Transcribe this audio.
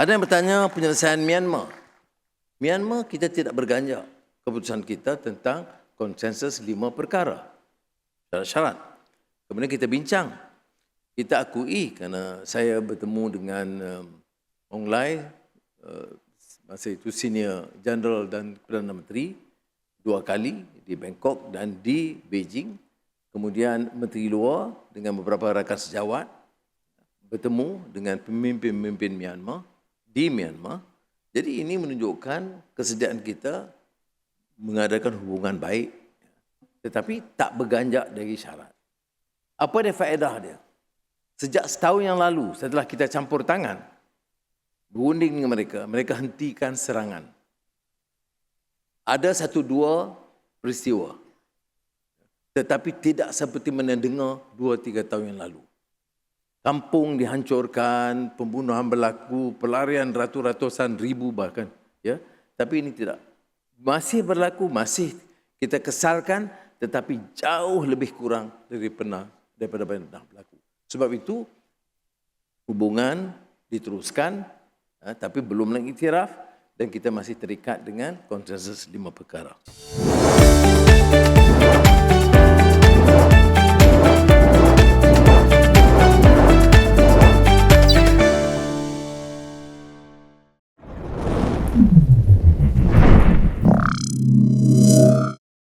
Ada yang bertanya penyelesaian Myanmar. Myanmar kita tidak berganjak keputusan kita tentang konsensus lima perkara. Syarat-syarat. Kemudian kita bincang. Kita akui kerana saya bertemu dengan um, Ong Lai, uh, masa itu senior general dan Perdana Menteri, dua kali di Bangkok dan di Beijing. Kemudian Menteri Luar dengan beberapa rakan sejawat bertemu dengan pemimpin-pemimpin Myanmar di Myanmar. Jadi ini menunjukkan kesediaan kita mengadakan hubungan baik tetapi tak berganjak dari syarat. Apa dia faedah dia? Sejak setahun yang lalu setelah kita campur tangan berunding dengan mereka, mereka hentikan serangan. Ada satu dua peristiwa tetapi tidak seperti mana dengar dua tiga tahun yang lalu. Kampung dihancurkan, pembunuhan berlaku, pelarian ratus-ratusan ribu bahkan. Ya, Tapi ini tidak. Masih berlaku, masih kita kesalkan tetapi jauh lebih kurang dari pernah daripada yang pernah berlaku. Sebab itu hubungan diteruskan eh, tapi belum lagi iktiraf dan kita masih terikat dengan konsensus lima perkara.